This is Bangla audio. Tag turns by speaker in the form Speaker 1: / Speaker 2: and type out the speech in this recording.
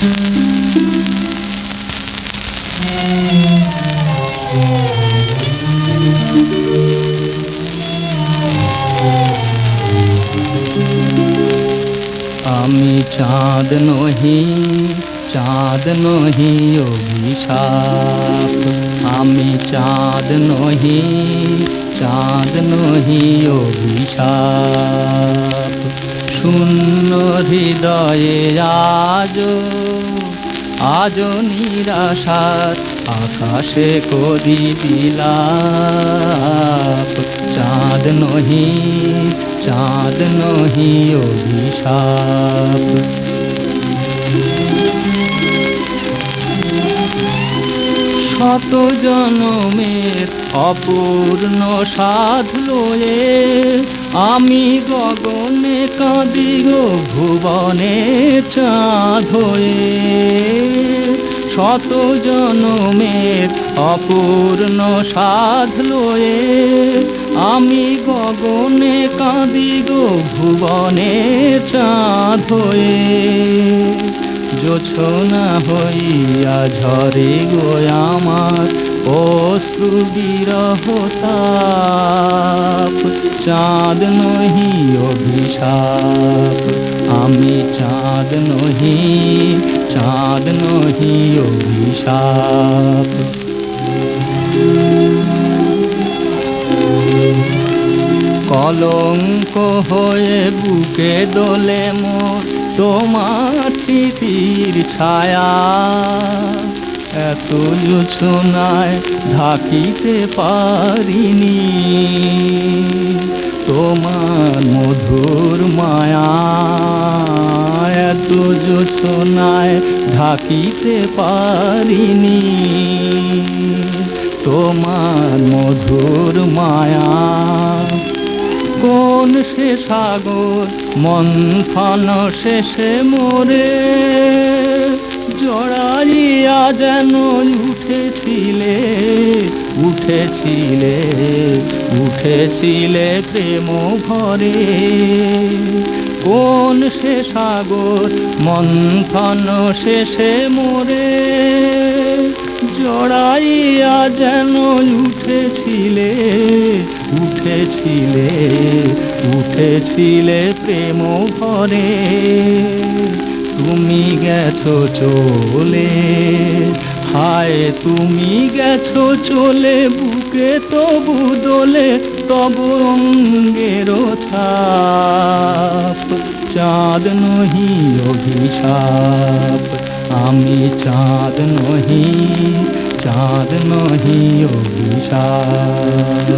Speaker 1: আমি চাঁদ নহি চাঁদ নহি অভিশাপ। আমি চাঁদ নহি চাঁদ নহি অভিশাপ। শূন্য হৃদয়ে আজ আজ নিরাশার আকাশে কদি দিলাপ চাঁদ নহি চাঁদ নহি অভিশাপ। শত জনমের অপূর্ণ সাধ লয়ে আমি গগনে কাঁদি গো ভুবনে চাঁদ হয়ে। শত জনমের অপূর্ণ সাধ লয়ে আমি গগনে কাঁদি গো ভুবনে চাঁদ হয়ে। জোছনা হইয়া ঝরে গো আমার অশ্রু বিরহ তাপ। চাঁদ নহি অভিশাপ, আমি চাঁদ নহি চাঁদ নহি অভিশাপ। কলঙ্ক হয়ে বুকে দোলে মোর তোমার স্মৃতির ছায়া এত জোছনায় ঢাকিতে পারিনি। তোমার মধুর মায়া এত জোছনায় ঢাকিতে পারিনি। তোমার মধুর মায়া কোন সে সাগর, মন্থন শেষে মোরে। জড়াইয়া যেন উঠেছিলে উঠেছিলে উঠেছিলে প্রেম ভরে। কোন সে সাগর, মন্থন শেষে মোরে। জড়াইয়া যেন উঠেছিলে উঠেছিলে উঠেছিলে প্রেম ভরে তুমি গেছো চলে, হায়, তুমি গেছো চলে, বুকে তবু দোলে, তবু অঙ্গের ছাপ। চাঁদ নহি অভিশাপ, আমি চাঁদ নহি চাঁদ নহি অভিশাপ।